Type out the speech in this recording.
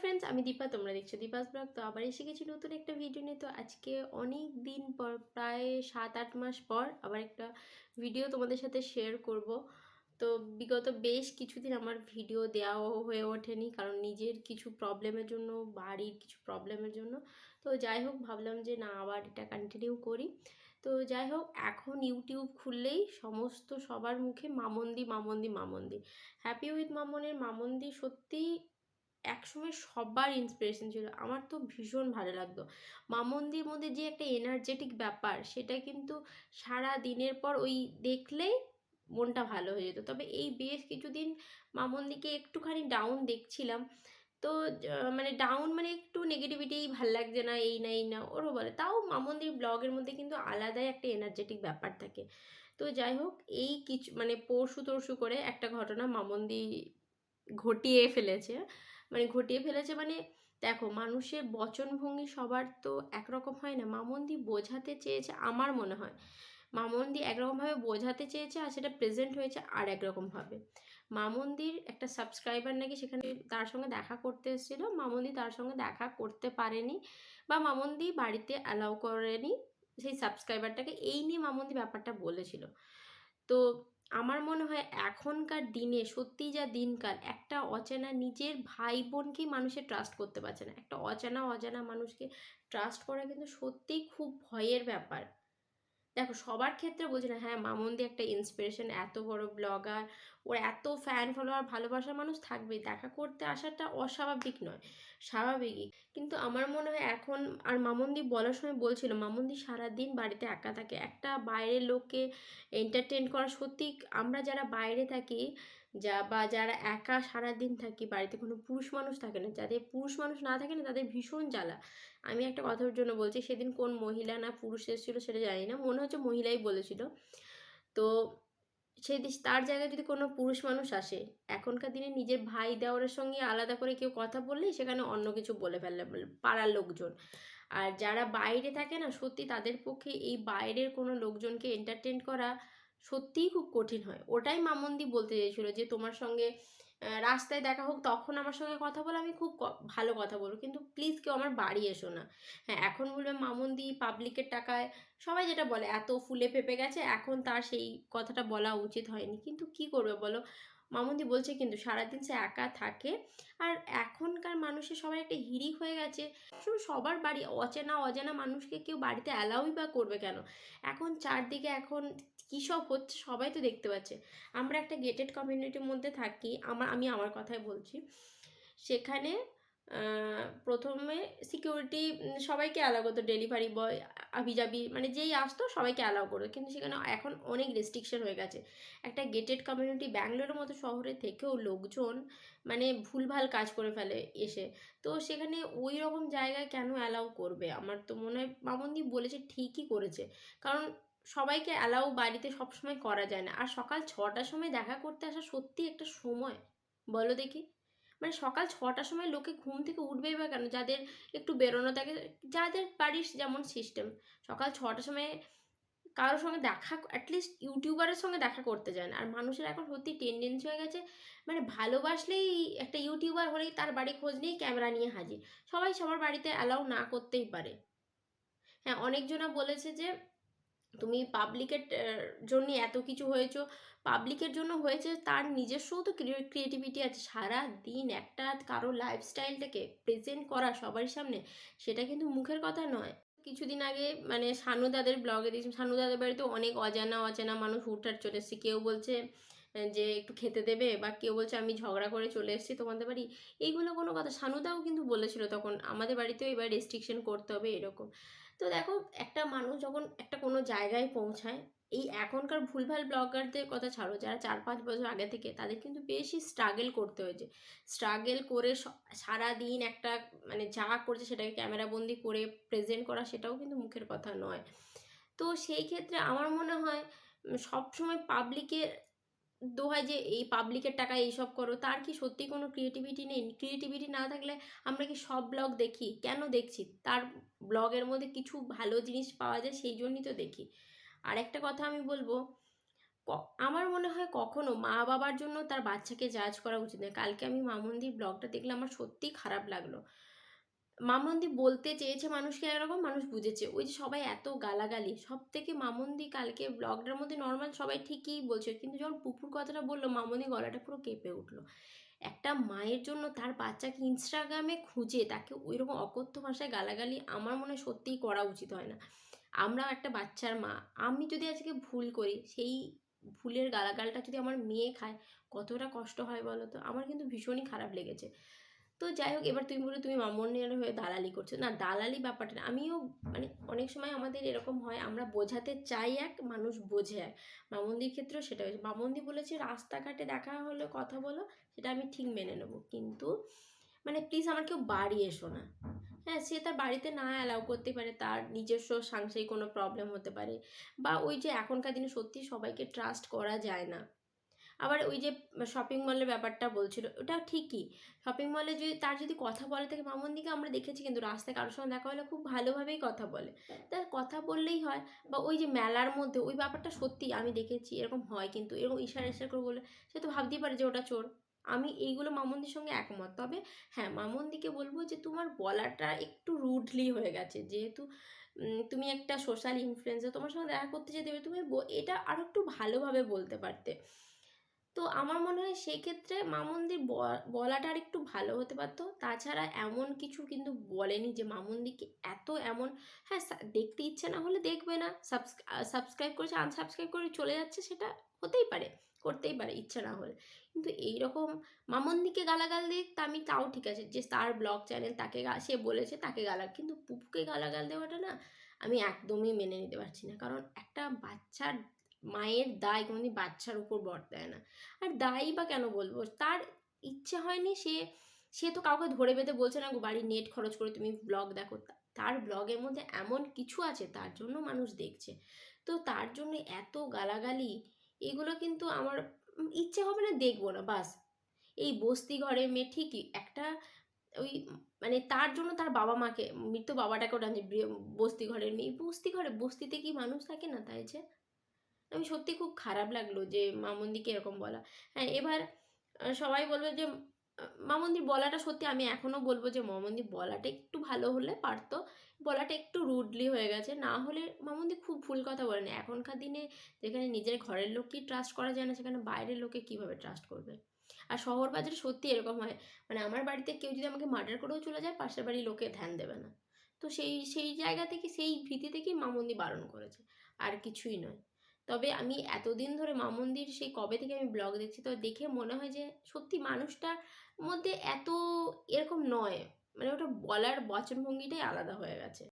Friends আমি দীপা, তোমরা দেখছ দীপাস ব্লগ। তো আবার এসে গেছি নতুন একটা ভিডিও নিয়ে। তো আজকে অনেক দিন পর, প্রায় সাত, আট মাস পর আবার একটা ভিডিও তোমাদের সাথে শেয়ার করব। তো বিগত বেশ কিছুদিন আমার ভিডিও দেওয়াও হয়ে ওঠেনি, কারণ নিজের কিছু প্রবলেমের জন্য, বাড়ির কিছু প্রবলেমের জন্য। তো যাই হোক, ভাবলাম যে না, আবার এটা কন্টিনিউ করি। তো যাই হোক, এখন ইউটিউব খুললেই সমস্ত সবার মুখে মামন্দি মামন্দি মামন্দি। হ্যাপি উইথ মামনের মামন্দি সত্যিই একসময় সবার ইন্সপিরেশন ছিল। আমার তো ভীষণ ভালো লাগতো। মামন্দির মধ্যে যে একটা এনার্জেটিক ব্যাপার, সেটা কিন্তু সারা দিনের পর ওই দেখলেই মনটা ভালো হয়ে যেত। তবে এই বেশ কিছুদিন মামন্দিকে একটুখানি ডাউন দেখছিলাম। তো মানে ডাউন মানে একটু নেগেটিভিটি ভালো লাগছে না, এই না এই না, ওরও বলে। তাও মামন্দির ব্লগের মধ্যে কিন্তু আলাদাই একটা এনার্জেটিক ব্যাপার থাকে। তো যাই হোক, এই কিছু মানে পরশু তরশু করে একটা ঘটনা মামন্দি ঘটিয়ে ফেলেছে। মানে ঘটিয়ে ফেলেছে। মানে দেখো, মানুষের বচনভঙ্গি সবার তো একরকম হয় না। মামন্দি বোঝাতে চেয়েছে আমার মনে হয়। মামন্দি একরকমভাবে বোঝাতে চেয়েছে আর সেটা প্রেজেন্ট হয়েছে আর একরকমভাবে। মামন্দির একটা সাবস্ক্রাইবার নাকি সেখানে তার সঙ্গে দেখা করতে এসেছিল। মামন্দি তার সঙ্গে দেখা করতে পারেনি বা মামন্দি বাড়িতে অ্যালাউ করেনি সেই সাবস্ক্রাইবারটাকে এই নিয়ে মামন্দি ব্যাপারটা বলেছিল। তো আমার মনে হয় এখনকার দিনে সত্যি যা দিনকাল, একটা অচেনা নিজের ভাই বোনকেই মানুষের ট্রাস্ট করতে পারছে না। একটা অচেনা, অজানা মানুষকে ট্রাস্ট করা কিন্তু সত্যিই খুব ভয়ের ব্যাপার। দেখো, সবার ক্ষেত্রে বলছি না হ্যাঁ মামন্দি একটা ইন্সপিরেশন এত বড় ব্লগার ওর এত ফ্যান ফলোয়ার ভালোবাসার মানুষ থাকবেই। দেখা করতে আসাটা অস্বাভাবিক নয়, স্বাভাবিকই। কিন্তু আমার মনে হয় এখন, আর মামন্দি বলার সময় বলছিল, মামন্দি সারাদিন বাড়িতে একা থাকে। একটা বাইরের লোককে এন্টারটেন করা সত্যি আমরা যারা বাইরে থাকি যা বা যারা একা সারাদিন থাকি, বাড়িতে কোনো পুরুষ মানুষ থাকে না, যাদের পুরুষ মানুষ না থাকে না, তাদের ভীষণ জ্বালা। আমি একটা কথার জন্য বলছি, সেদিন কোন মহিলা না পুরুষ এসেছিল সেটা জানি না, মনে হচ্ছে মহিলাই বলেছিল। তো সেই তার জায়গায় যদি কোনো পুরুষ মানুষ আসে, এখনকার দিনে নিজের ভাই দেওয়ারের সঙ্গে আলাদা করে কেউ কথা বললেই সেখানে অন্য কিছু বলে ফেললে পাড়ার লোকজন। আর যারা বাইরে থাকে না, সত্যি তাদের পক্ষে এই বাইরের কোনো লোকজনকে এন্টারটেন করা সত্যিই খুব কঠিন হয়। ওটাই মামন্দি বলতে চেয়েছিলো যে, তোমার সঙ্গে রাস্তায় দেখা হোক, তখন আমার সঙ্গে কথা বলো, আমি খুব ভালো কথা বলব। কিন্তু প্লিজ কেউ আমার বাড়ি এসো না। হ্যাঁ এখন বলবে মামন্দি পাবলিকের টাকায় সবাই যেটা বলে, এত ফুলে ফেপে গেছে, এখন তার সেই কথাটা বলা উচিত হয়নি। কিন্তু কি করবে বলো? মামন্দি বলছে, কিন্তু সারাদিন সে একা থাকে আর এখনকার মানুষের সবাই একটা হিরিক হয়ে গেছে। সবার বাড়ি অচেনা অজানা মানুষকে কেউ বাড়িতে অ্যালাউই বা করবে কেন? এখন চারদিকে এখন কী সব হচ্ছে সবাই তো দেখতে পাচ্ছে। আমরা একটা গেটেড কমিউনিটির মধ্যে থাকি, আমার, আমি আমার কথাই বলছি। সেখানে প্রথমে সিকিউরিটি সবাইকে অ্যালাউ করতো ডেলিভারি বয় আবিজাবি মানে যেই আসতো সবাইকে অ্যালাউ করতো। কিন্তু সেখানে এখন অনেক রেস্ট্রিকশন হয়ে গেছে। একটা গেটেড কমিউনিটি ব্যাঙ্গালোরের মতো শহরে থেকেও লোকজন মানে ভুলভাল কাজ করে ফেলে এসে। তো সেখানে ওই রকম জায়গায় কেন অ্যালাউ করবে? আমার তো মনে হয় মামন্দি বলেছে ঠিকই করেছে। কারণ সবাইকে অ্যালাউ বাড়িতে সবসময় করা যায় না। আর সকাল ছটার সময় দেখা করতে আসা সত্যি একটা সময়। বলো দেখি। মানে সকাল ছটার সময় লোকে ঘুম থেকে উঠবেই বা কেন? যাদের একটু বেরোনো থাকে, যাদের বাড়ির যেমন সিস্টেম সকাল ছটার সময় কারোর সঙ্গে দেখা অ্যাটলিস্ট ইউটিউবারের সঙ্গে দেখা করতে যায় না। আর মানুষের এখন সত্যি টেন্ডেন্সি হয়ে গেছে মানে ভালোবাসলেই একটা ইউটিউবার হলেই তার বাড়ি খোঁজ নিয়েই ক্যামেরা নিয়ে হাজির। সবাই সবার বাড়িতে অ্যালাউ না করতেই পারে। হ্যাঁ অনেকজনা বলেছে যে তুমি পাবলিকের জন্য এত কিছু হয়েছো। পাবলিকের জন্য হয়েছে তার নিজস্ব তো ক্রিয়েটিভিটি আছে। সারা দিন একটা কারও লাইফস্টাইলটাকে প্রেজেন্ট করা সবার সামনে, সেটা কিন্তু মুখের কথা নয়। কিছুদিন আগে মানে সানুদাদের ব্লগে দিয়েছি শানু দাদের বাড়িতে অনেক অজানা অচেনা মানুষ হুটহাট চলে কেউ বলছে যে একটু খেতে দেবে বা কেউ বলছে আমি ঝগড়া করে চলে এসেছি তোমাদের বাড়ি, এইগুলো কোনো কথা। শানুদাও কিন্তু বলেছিল তখন, আমাদের বাড়িতেও এবার রেস্ট্রিকশন করতে হবে এরকম। তো দেখো, একটা মানুষ যখন একটা কোনো জায়গায় পৌঁছায়, এই এখনকার ভুলভাল ব্লগারদের কথা ছাড়ো, যারা চার পাঁচ বছর আগে থেকে, তাদের কিন্তু বেশি স্ট্রাগল করতে হয়েছে। স্ট্রাগল করে স- সারাদিন একটা মানে যা করছে সেটাকে ক্যামেরাবন্দি করে প্রেজেন্ট করা সেটাও কিন্তু মুখের কথা নয়। তো সেই ক্ষেত্রে আমার মনে হয় সবসময় পাবলিকের দোহায় যে এই পাবলিকের টাকা এইসব করো, তার কি সত্যি কোনো ক্রিয়েটিভিটি নেই? ক্রিয়েটিভিটি না থাকলে আমরা কি সব ব্লগ দেখি? কেন দেখছি? তার ব্লগের মধ্যে কিছু ভালো জিনিস পাওয়া যায়, সেই জন্যই তো দেখি। আর একটা কথা আমি বলব আমার মনে হয় কখনো মা বাবার জন্য তার বাচ্চাকে জাজ করা উচিত নয়। কালকে আমি মামুন্দির ব্লগটা দেখলে আমার সত্যিই খারাপ লাগল। মামুন্দি বলতে চেয়েছে মানুষকে এরকম, মানুষ বুঝেছে। ওই যে সবাই এত গালাগালি সব থেকে মামুন্দি কালকে ব্লগটার মধ্যে নর্মাল সবাই ঠিকই বলছে, কিন্তু যখন পুপুর কথাটা বলল, মামন্দি গলাটা পুরো কেঁপে উঠল। একটা মায়ের জন্য তার বাচ্চাকে ইনস্টাগ্রামে খুঁজে, তাকে ওই রকম অকথ্য ভাষায় গালাগালি আমার মনে হয় সত্যিই করা উচিত হয় না। আমরা একটা বাচ্চার মা। আমি যদি আজকে ভুল করি, সেই ভুলের গালাগালটা যদি আমার মেয়ে খায়, কতটা কষ্ট হয় বলো তো? আমার কিন্তু ভীষণই খারাপ লেগেছে। তো যাই হোক, এবার তুমি বলে তুমি মামনের হয়ে দালালি করছ। না, দালালি ব্যাপারটা আমিও মানে অনেক সময় আমাদের এরকম হয়, আমরা বোঝাতে চাই এক, মানুষ বোঝে এক। মামন্দির ক্ষেত্রেও সেটা হয়েছে। মামন্দি বলেছে, রাস্তাঘাটে দেখা হলে কথা বলো, সেটা আমি ঠিক মেনে নেব। কিন্তু মানে প্লিজ আমার কেউ বাড়ি এসো না। হ্যাঁ সে তার বাড়িতে না অ্যালাউ করতে পারে, তার নিজস্ব সাংসারিক কোনো প্রবলেম হতে পারে। বা ওই যে এখনকার দিনে সত্যি সবাইকে ট্রাস্ট করা যায় না। আবার ওই যে শপিং মলের ব্যাপারটা বলছিল, ওটা ঠিকই। শপিং মলে যদি, তার যদি কথা বলে থাকে মামন্দিকে আমরা দেখেছি কিন্তু রাস্তায় কারোর সঙ্গে দেখা হলে খুব ভালোভাবেই কথা বলে। তার কথা বললেই হয়, বা ওই যে মেলার মধ্যে, ওই ব্যাপারটা সত্যি আমি দেখেছি, এরকম হয় কিন্তু, এরকম ইশারা ইশারা করে বলে, সে তো ভাবতেই পারে যে ওটা চোর। আমি এইগুলো মামন্দির সঙ্গে একমত। তবে হ্যাঁ মামন্দিকে বলব যে তোমার বলাটা একটু রুডলি হয়ে গেছে। যেহেতু তুমি একটা সোশ্যাল ইনফ্লুয়েন্সার তোমার সঙ্গে দেখা করতে যেতে তুমি এটা আরও একটু ভালোভাবে বলতে পারতে। তো আমার মনে হয় সেই ক্ষেত্রে মামুন্দির ব- বলাটা আর একটু ভালো হতে পারতো। তাছাড়া এমন কিছু কিন্তু বলেনি যে মামুন্দিকে এত এমন হ্যাঁ দেখতে ইচ্ছে না হলে দেখবে না। সাবস্ক্রাইব করেছে আনসাবস্ক্রাইব করে চলে যাচ্ছে সেটা হতেই পারে, করতেই পারে ইচ্ছা না হলে। কিন্তু এই রকম মামন্দিকে গালাগাল দিক তা আমি তাও ঠিক আছে যে তার ব্লগ চ্যানেল তাকে সে বলেছে তাকে গালাগ কিন্তু পুপুকে গালাগাল দেওয়াটা না আমি একদমই মেনে নিতে পারছি না। কারণ একটা বাচ্চার মায়ের দায় কোনোদিন বাচ্চার উপর বর্তায় না। আর দায়ী বা কেন বলব? তার ইচ্ছে হয়নি সে সে তো কাউকে ধরে বেঁধে বলছে না বাড়ির নেট খরচ করে, তুমি ব্লগ দেখো। তার ব্লগের মধ্যে এমন কিছু আছে, তার জন্য মানুষ দেখছে। তো তার জন্য এত গালাগালি, এগুলো কিন্তু আমার ইচ্ছে হবে না দেখব না, বাস। এই বস্তি ঘরে মেয়ে ঠিকই একটা ওই মানে তার জন্য তার বাবা মাকে, মৃত বাবাটাকেও টানছে বৃ- বস্তি ঘরের মেয়ে বস্তি ঘরে, বস্তিতে কি মানুষ থাকে না তাই যে? আমি সত্যি খুব খারাপ লাগল যে মামন্দিকে এরকম বলা। হ্যাঁ এবার সবাই বলবে যে মামন্দির বলাটা সত্যি আমি এখনও বলব যে, মামন্দি বলাটা একটু ভালো হলে পারতো। বলাটা একটু রুডলি হয়ে গেছে। না হলে মামন্দি খুব ভুল কথা বলেনি এখনকার দিনে যেখানে নিজের ঘরের লোককেই ট্রাস্ট করা যায় না, সেখানে বাইরের লোকে কীভাবে ট্রাস্ট করবে? আর শহর বাজারে সত্যি এরকম হয়। মানে আমার বাড়িতে কেউ যদি আমাকে মার্ডার করেও চলে যায়, পাশের বাড়ির লোকে ধ্যান দেবে না। তো সেই সেই জায়গা থেকে, সেই ভীতি থেকেই মামন্দি বারণ করেছে। আর কিছুই নয়। তবে আমি এতদিন ধরে মা মন্দির সেই কবে থেকে আমি ব্লগ দেখছি তো দেখে মনে হয় যে সত্যি মানুষটার মধ্যে এত এরকম নয়। মানে ওটা বলার বচনভঙ্গিটাই আলাদা হয়ে গেছে।